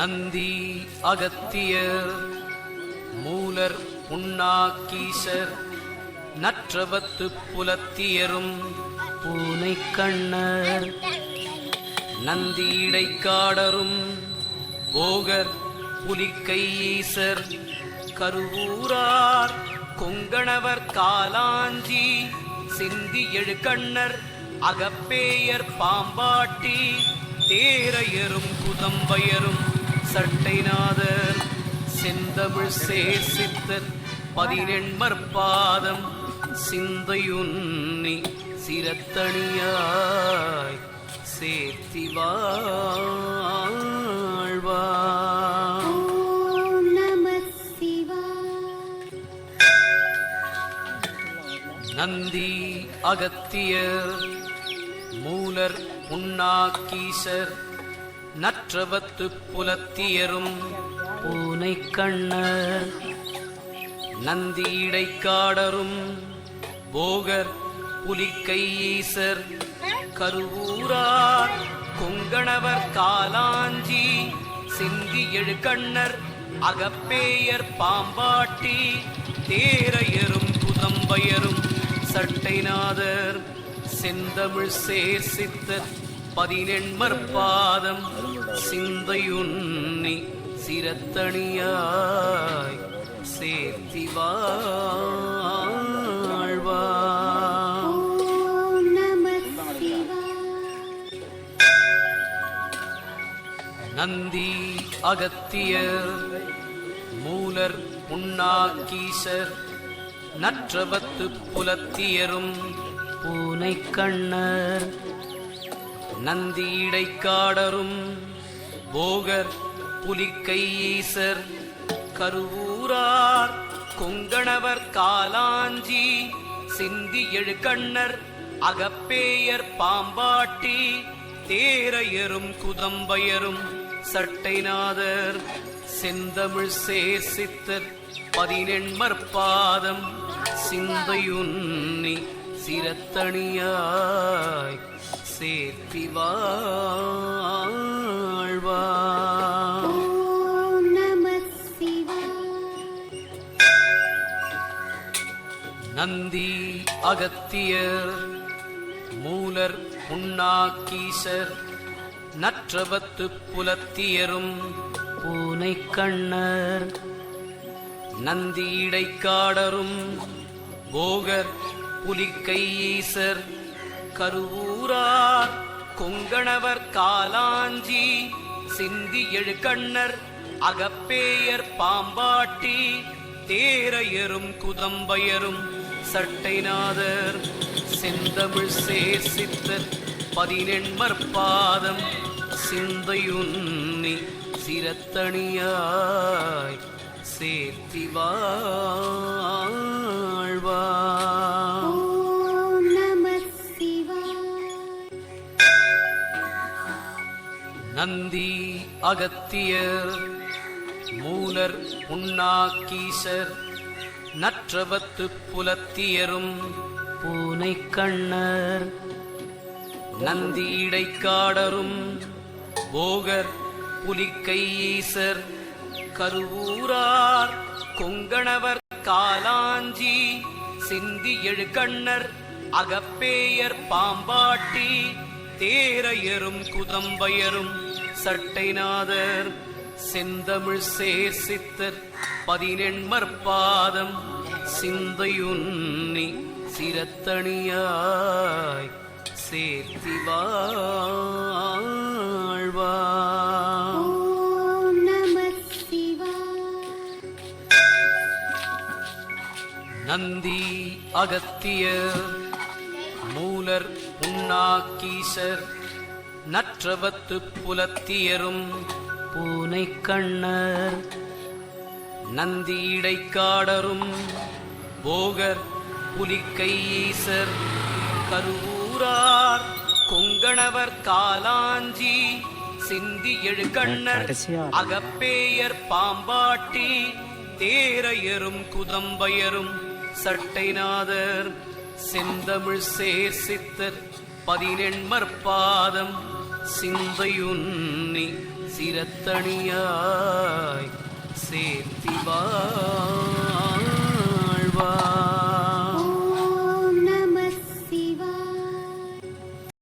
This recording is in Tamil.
நந்தி அகத்தியர் மூலர் புண்ணாக்கீசர் நற்றவத்து புலத்தியரும் பூனை கண்ணர். நந்தி இடைக்காடரும் போகர் புலிக்கையீசர் கருவூரார் கொங்கணவர் காலாஞ்சி சிந்தி எழுக்கண்ணர் அகப்பேயர் பாம்பாட்டி தேரையரும் குதம்பயரும் சட்டைநாதர் செந்தமிழ் சேர்சித்தர் பதினெண்மற் பாதம் சிந்தையுன்னி சிரத்தணியாய் சேர்த்தி வாழ்வா நந்தி அகத்தியர் மூலர் புண்ணாக்கீசர் நற்றவத்து புலத்தியரும் பூனை கண்ணர் நந்தி இடைக்காடரும் போகர் புலிக்கை ஈசர் கருவூரார் கொங்கணவர் காலாஞ்சி சிந்தி எழுகண்ணர் அகப்பேயர் பாம்பாட்டி தேரையரும் புதம்பயரும் சட்டைநாதர் செந்தமிழ் சேர்சித்தர் பதினெண்மற் பாதம் சிந்தையுன்னி சிரத்தணியாய் சேர்த்தி வாழ்வா நந்தி அகத்தியர் மூலர் புண்ணாக்கீசர் நற்றவத்து புலத்தியரும் பூனை கண்ணர் நந்தி இடைக்காடரும் போகர் புலிக்கை கருவூரார் கொங்கணவர் காலாஞ்சி சிந்தி எழுகண்ணர் அகப்பேயர் பாம்பாட்டி தேரையரும் குதம்பயரும் சட்டைநாதர் செந்தமிழ் சேர்சித்தர் பதினெண்மற் பாதம் சிந்தையுன்னி சிரத்தணியாய். சேர்த்தி வாழ்வா நந்தி அகத்தியர் மூலர் புண்ணாக்கீசர் நற்றவத்து புலத்தியரும் பூனை கண்ணர் நந்தி இடைக்காடரும் போகர் புலிக்கை ஈசர் கருவூரார் கொங்கணவர் காலாஞ்சி சிந்தி எழுகண்ணர் அகப்பேயர் பாம்பாட்டி தேரையரும் குதம்பயரும் சட்டைநாதர் செந்தமிழ் சேசித்த பதினெண்மற்பாதம் சிந்தையுன்னி சிரத்தணியாய் சேர்த்திவாழ்வா நந்தி அகத்தியர் மூலர் புண்ணாக்கீசர் நற்றவத்து புலத்தியரும் பூனை கண்ணர் நந்தி இடைக்காடரும் போகர் புலிக்கை கருவூரார் கொங்கணவர் காலாஞ்சி சிந்தி எழுகண்ணர் அகப்பேயர் பாம்பாட்டி தேரையரும் குதம்பயரும் சட்டைநாதர் செந்தமிழ் சேர்சித்தர் பதினெண்மற் பாதம் சிந்தையுன்னி சிரத்தணியாய் சேர்த்தி வாழ்வா நந்தி அகத்தியர் மூலர் புண்ணாக்கீசர் நற்றவத்து புலத்தியரும் பூனை கண்ணர் நந்தி இடைக்காடரும் போகர் புலிக்கை ஈசர் கருவூரார் கொங்கணவர் காலாஞ்சி சிந்தி எழுகண்ணர் அகப்பேயர் பாம்பாட்டி தேரையரும் குதம்பயரும் சட்டைநாதர் செந்தமிழ் சேர்சித்தர் பதினெண்மற் பாதம் சிந்தையுன்னி சிரத்தணியா